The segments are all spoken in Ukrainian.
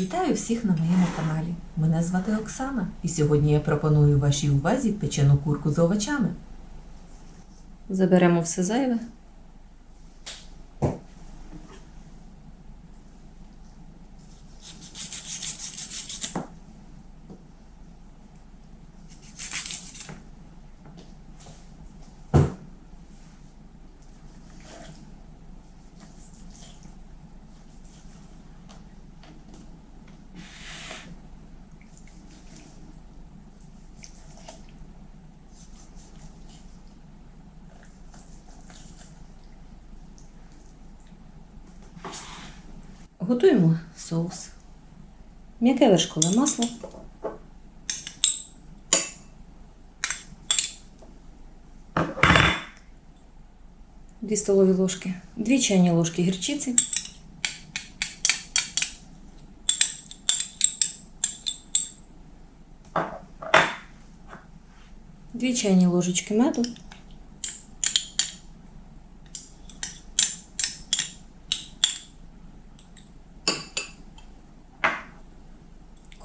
Вітаю всіх на моєму каналі. Мене звати Оксана, і сьогодні я пропоную вашій увазі печену курку з овочами. Заберемо все зайве. Готуємо соус. М'яке вершкове масло. Дві столові ложки, дві чайні ложки гірчиці. Дві чайні ложечки меду.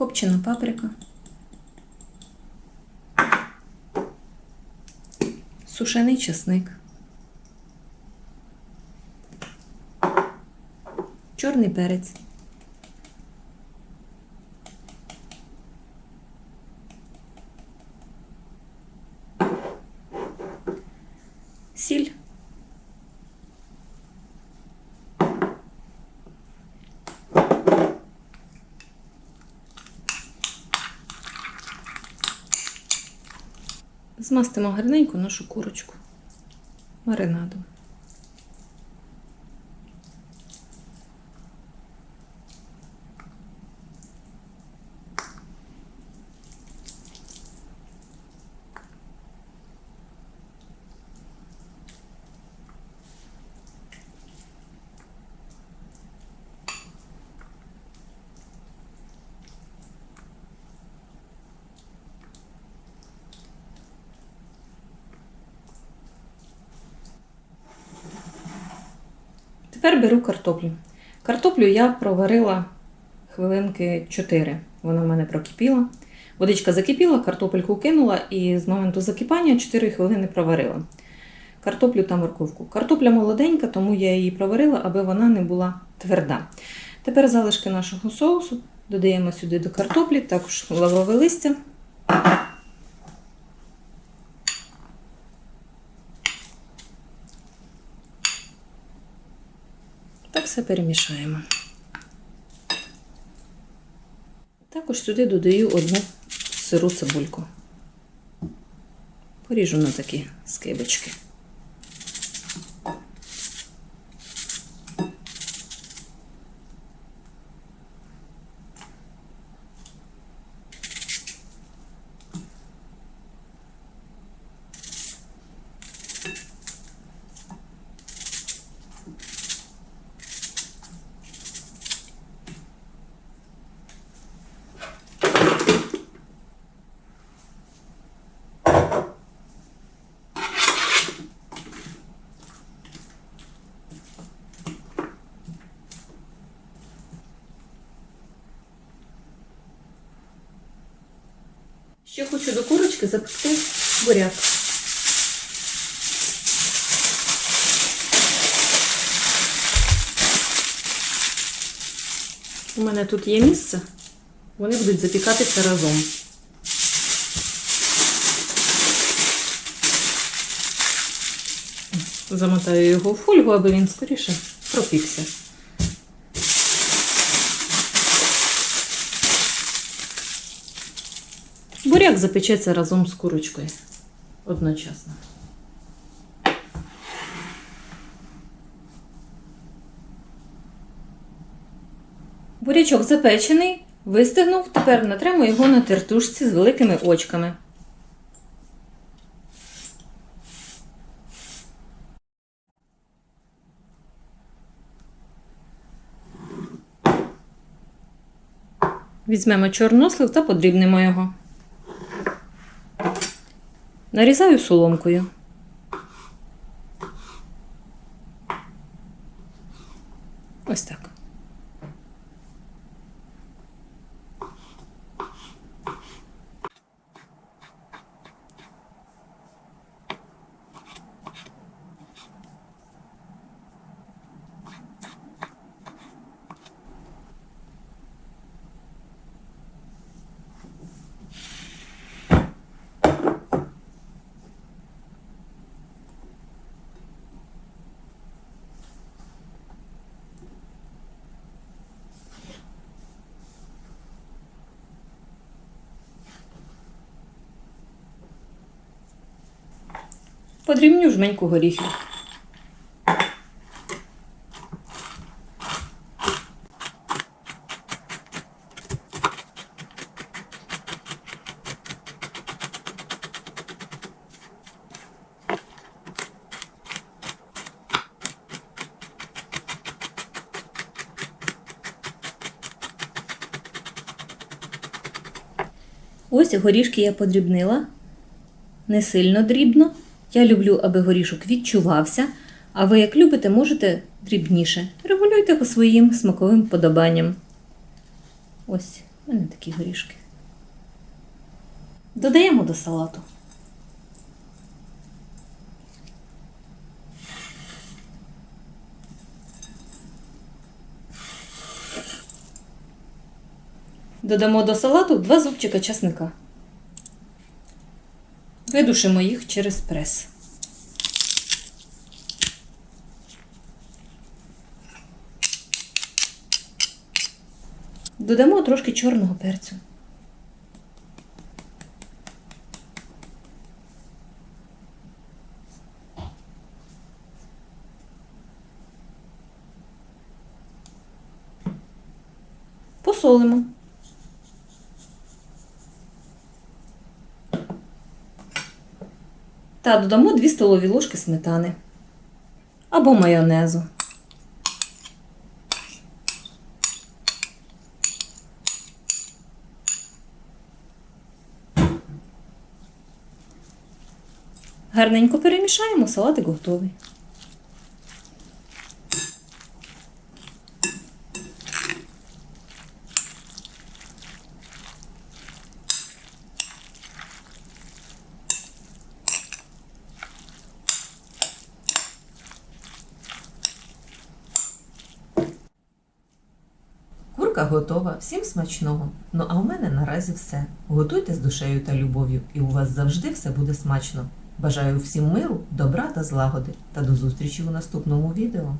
Копчена паприка, сушений чесник, чорний перець, Змастимо гарненько нашу курочку маринадом. Тепер беру картоплю. Картоплю я проварила хвилинки 4. Вона в мене прокипіла. Водичка закипіла, картопельку кинула і з моменту закипання 4 хвилини проварила. Картоплю та морковку. Картопля молоденька, тому я її проварила, аби вона не була тверда. Тепер залишки нашого соусу додаємо сюди до картоплі, також лаврове листя. Так все перемішаємо. Також сюди додаю одну сиру цибульку. Поріжу на такі скибочки. Ще хочу до курочки запекти буряк. У мене тут є місце, вони будуть запікатися разом. Замотаю його в фольгу, аби він скоріше пропікся. Буряк запечеться разом з курочкою одночасно. Бурячок запечений, вистигнув, тепер натремо його на тертушці з великими очками. Візьмемо чорнослив та подрібнемо його. Нарізаю соломкою. Ось так. Подрібню жменьку горіхів. Ось горішки я подрібнила. Не сильно дрібно. Я люблю, аби горішок відчувався. А ви, як любите, можете дрібніше. Регулюйте по своїм смаковим подобанням. Ось, у мене такі горішки. Додаємо до салату. Додамо до салату два зубчика часника. Видушимо їх через прес. Додамо трошки чорного перцю. Посолимо. Та додамо 2 столові ложки сметани або майонезу. Гарненько перемішаємо, салатик готовий. Курка готова, всім смачного. Ну а у мене наразі все. Готуйте з душею та любов'ю, і у вас завжди все буде смачно. Бажаю всім миру, добра та злагоди. Та до зустрічі у наступному відео.